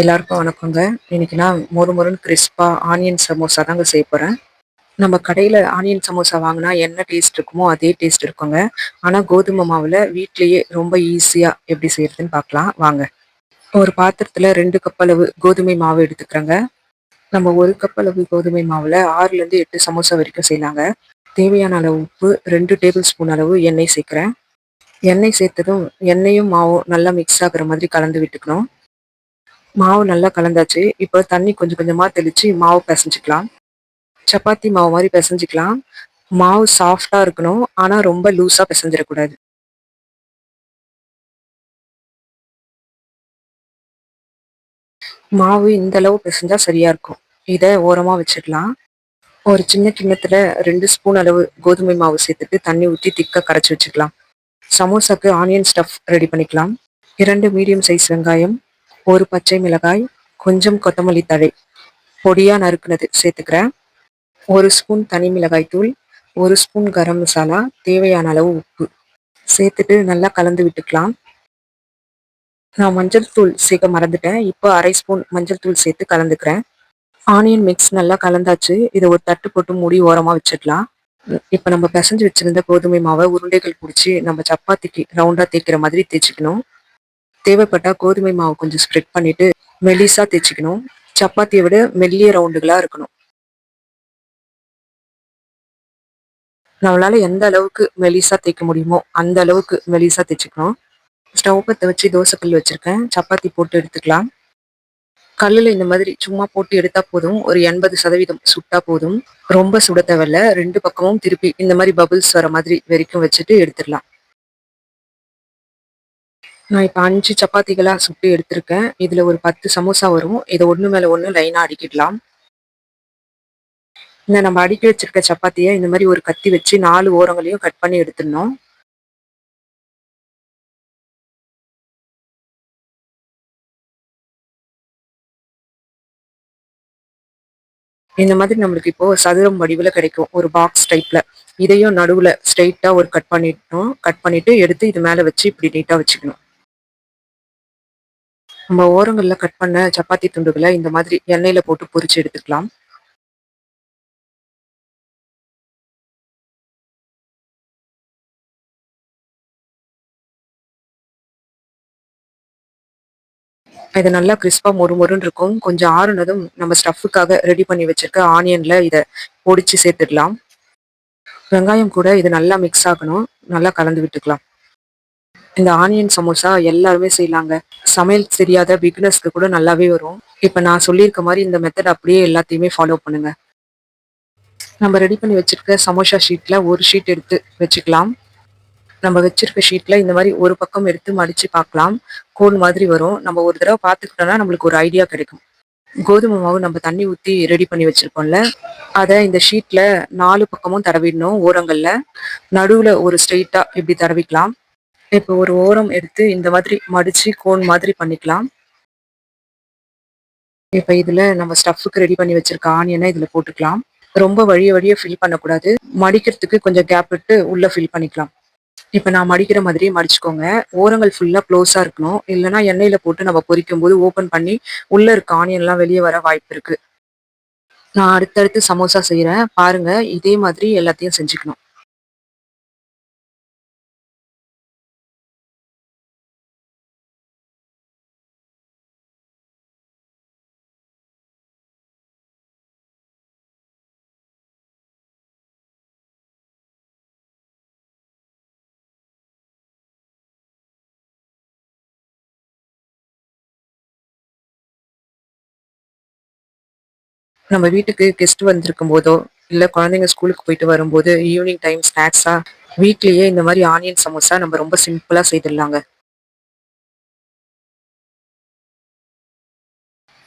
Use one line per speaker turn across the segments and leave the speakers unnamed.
எல்லாருக்கும் வணக்கங்க. இன்னைக்கு நான் மொறு மொறுன்னு கிறிஸ்பா ஆனியன் சமோசா தாங்க செய்ய போகிறேன் நம்ம கடையில் ஆனியன் சமோசா வாங்கினா என்ன டேஸ்ட் இருக்குமோ அதே டேஸ்ட் இருக்குங்க. ஆனால் கோதுமை மாவில் வீட்லேயே ரொம்ப ஈஸியாக எப்படி செய்யறதுன்னு பார்க்கலாம். வாங்க. ஒரு பாத்திரத்தில் ரெண்டு கப் அளவு கோதுமை மாவு எடுத்துக்கிறேங்க. நம்ம ஒரு கப் அளவு கோதுமை மாவில் ஆறுலேருந்து எட்டு சமோசா வரைக்கும் செய்யலாங்க. தேவையான அளவு உப்பு ரெண்டு டேபிள் ஸ்பூன் அளவு எண்ணெய் சேர்க்குறேன். எண்ணெய் சேர்த்ததும் எண்ணெயும் மாவும் நல்லா மிக்ஸ் ஆகுற மாதிரி கலந்து விட்டுக்கணும். மாவு நல்லா கலந்தாச்சு. இப்போ தண்ணி கொஞ்சம் கொஞ்சமாக தெளித்து மாவு பிசைஞ்சிக்கலாம். சப்பாத்தி மாவு மாதிரி பிசைஞ்சிக்கலாம். மாவு சாஃப்டாக இருக்கணும். ஆனால் ரொம்ப லூஸாக பிசைஞ்சிடக்கூடாது. மாவு இந்த அளவு பிசைஞ்சா சரியாக இருக்கும். இதை ஓரமாக வச்சிடலாம். ஒரு சின்ன கிண்ணத்தில் ரெண்டு ஸ்பூன் அளவு கோதுமை மாவு சேர்த்துட்டு தண்ணி ஊற்றி திக்க கரைச்சி வச்சுக்கலாம் சமோசாக்கு ஆனியன் ஸ்டஃப் ரெடி பண்ணிக்கலாம். இரண்டு மீடியம் சைஸ் வெங்காயம். ஒரு பச்சை மிளகாய் கொஞ்சம் கொத்தமல்லி தழை. பொடியாக நறுக்குனது சேர்த்துக்கிறேன். ஒரு ஸ்பூன் தனி மிளகாய் தூள் ஒரு ஸ்பூன் கரம் மசாலா தேவையான அளவு உப்பு. சேர்த்துட்டு நல்லா கலந்து விட்டுக்கலாம். நான் மஞ்சள் தூள் சேர்க்க மறந்துட்டேன். இப்போ அரை ஸ்பூன் மஞ்சள் தூள் சேர்த்து கலந்துக்கிறேன். ஆனியன் மிக்ஸ் நல்லா கலந்தாச்சு. இதை ஒரு தட்டு போட்டு மூடி ஓரமாக வச்சிடலாம். இப்போ நம்ம பிசைஞ்சு வச்சிருந்த கோதுமை மாவை உருண்டைகள் பிடிச்சி நம்ம சப்பாத்திக்கு ரவுண்டாக தேய்க்கிற மாதிரி தேய்ச்சிக்கணும். தேவைப்பட்டா கோதுமை மாவு கொஞ்சம் ஸ்ப்ரெட் பண்ணிட்டு மெலிசா தேய்ச்சிக்கணும். சப்பாத்தியை விட மெல்லிய ரவுண்டுகளா இருக்கணும். நம்மளால எந்த அளவுக்கு மெலிசா தேய்க்க முடியுமோ அந்த அளவுக்கு மெலிசா தேய்ச்சிக்கணும். ஸ்டவ் பற்ற வச்சு தோசை கல் வச்சிருக்கேன். சப்பாத்தி போட்டு எடுத்துக்கலாம். கல்லில் இந்த மாதிரி சும்மா போட்டு எடுத்தா போதும். ஒரு எண்பது சதவீதம் சுட்டா போதும். ரொம்ப சுட தேவையில்ல. ரெண்டு பக்கமும் திருப்பி இந்த மாதிரி பபுள்ஸ் வர மாதிரி வரைக்கும் வச்சுட்டு எடுத்துடலாம். நான் இப்போ அஞ்சு சப்பாத்திகளாக சுட்டு எடுத்திருக்கேன். இதில் ஒரு பத்து சமோசா வரும். இதை ஒன்று மேலே ஒன்று லைனாக அடிக்கிடலாம். இந்த நம்ம அடிக்க வச்சிருக்க சப்பாத்தியை இந்த மாதிரி ஒரு கத்தி வச்சு நாலு ஓரங்களையும் கட் பண்ணி எடுத்துடணும். இந்த மாதிரி நம்மளுக்கு இப்போ சதுரம் வடிவில் கிடைக்கும். ஒரு பாக்ஸ் டைப்ல இதையும் நடுவில் ஸ்ட்ரெயிட்டாக ஒரு கட் பண்ணிட்டோம் கட் பண்ணிட்டு எடுத்து இது மேலே வச்சு இப்படி நீட்டாக வச்சுக்கணும். நம்ம ஓரங்கள்ல கட் பண்ண சப்பாத்தி துண்டுகளை இந்த மாதிரி எண்ணெயில் போட்டு பொரிச்சு எடுத்துக்கலாம். இது நல்லா கிறிஸ்பா மொறு மொறுன்னு இருக்கும். கொஞ்சம் ஆறுனதும் நம்ம ஸ்டஃபுக்காக ரெடி பண்ணி வச்சிருக்க ஆனியன்ல இதை பொடிச்சு சேர்த்துடலாம். வெங்காயம் கூட இது நல்லா மிக்ஸ் ஆகணும். நல்லா கலந்து விட்டுக்கலாம். இந்த ஆனியன் சமோசா எல்லாருமே செய்யலாங்க. சமையல் தெரியாத பிக்னஸ்க்கு கூட நல்லாவே வரும். இப்போ நான் சொல்லியிருக்க மாதிரி இந்த மெத்தட் அப்படியே எல்லாத்தையுமே ஃபாலோ பண்ணுங்க. நம்ம ரெடி பண்ணி வச்சிருக்க சமோசா ஷீட்ல ஒரு ஷீட் எடுத்து வச்சுக்கலாம். நம்ம வச்சிருக்க ஷீட்ல இந்த மாதிரி ஒரு பக்கம் எடுத்து மடிச்சு பார்க்கலாம். கோல் மாதிரி வரும். நம்ம ஒரு தடவை பார்த்துக்கிட்டோம்னா நம்மளுக்கு ஒரு ஐடியா கிடைக்கும். கோதுமை மாவு நம்ம தண்ணி ஊற்றி ரெடி பண்ணி வச்சிருக்கோம்ல அதை இந்த ஷீட்ல நாலு பக்கமும் தடவிடணும் ஓரங்கள்ல. நடுவுல ஒரு ஸ்ட்ரெயிட்டா இப்படி தடவிக்கலாம். இப்போ ஒரு ஓரம் எடுத்து இந்த மாதிரி மடிச்சு கோன் மாதிரி பண்ணிக்கலாம். இப்போ இதில் நம்ம ஸ்டஃப்புக்கு ரெடி பண்ணி வச்சிருக்க ஆனியனை இதில் போட்டுக்கலாம். ரொம்ப வழிய வழிய ஃபில் பண்ணக்கூடாது. மடிக்கிறதுக்கு கொஞ்சம் கேப் விட்டு உள்ளே ஃபில் பண்ணிக்கலாம். இப்போ நான் மடிக்கிற மாதிரி மடிச்சுக்கோங்க. ஓரங்கள் ஃபுல்லாக க்ளோஸாக இருக்கணும். இல்லைன்னா எண்ணெயில் போட்டு நம்ம பொரிக்கும் போது ஓப்பன் பண்ணி உள்ளே இருக்க ஆனியன்லாம் வெளியே வர வாய்ப்பு இருக்குது நான் அடுத்தடுத்து சமோசா செய்கிறேன் பாருங்கள் இதே மாதிரி எல்லாத்தையும் செஞ்சுக்கணும். நம்ம வீட்டுக்கு கெஸ்ட் வந்திருக்கும் போதோ இல்ல குழந்தைங்க ஸ்கூலுக்கு போயிட்டு வரும்போது ஈவினிங் டைம் ஸ்நாக்ஸா வீட்லயே இந்த மாதிரி ஆனியன் சமோசா நம்ம ரொம்ப சிம்பிளா செய்திடலாங்க.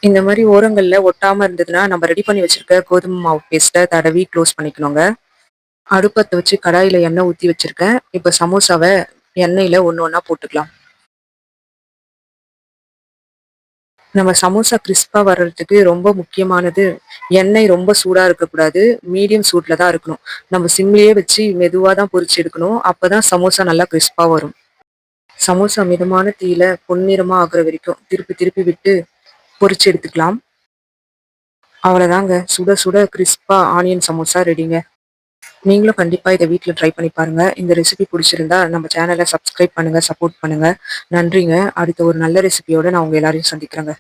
இந்த மாதிரி ஓரங்கள்ல ஒட்டாம இருந்ததுன்னா நம்ம ரெடி பண்ணி வச்சிருக்க கோதுமை மாவு பேஸ்ட்டை தடவி க்ளோஸ் பண்ணிக்கணுங்க. அடுப்பத்தை வச்சு கடாயில எண்ணெய் ஊத்தி வச்சிருக்கேன். இப்ப சமோசாவை எண்ணெயில ஒன்று ஒன்றா போட்டுக்கலாம். நம்ம சமோசா கிறிஸ்பாக வர்றதுக்கு ரொம்ப முக்கியமானது எண்ணெய் ரொம்ப சூடாக இருக்கக்கூடாது. மீடியம் சூட்டில் தான் இருக்கணும். நம்ம சிம்லேயே வச்சு மெதுவாக தான் பொறிச்சு எடுக்கணும். அப்போ தான் சமோசா நல்லா கிறிஸ்பாக வரும். சமோசா மிதமான தீயில பொன்னிறமாக ஆகுற வரைக்கும் திருப்பி திருப்பி விட்டு பொரிச்சு எடுத்துக்கலாம். அவ்வளோதாங்க சுட சுட கிறிஸ்பாக ஆனியன் சமோசா ரெடிங்க நீங்களும் கண்டிப்பா இதை வீட்டில் ட்ரை பண்ணி பாருங்க. இந்த ரெசிபி பிடிச்சிருந்தா நம்ம சேனலை சப்ஸ்கிரைப் பண்ணுங்க சப்போர்ட் பண்ணுங்க. நன்றிங்க. அடுத்த ஒரு நல்ல ரெசிபியோட நான் உங்க எல்லாரையும் சந்திக்கிறேங்க.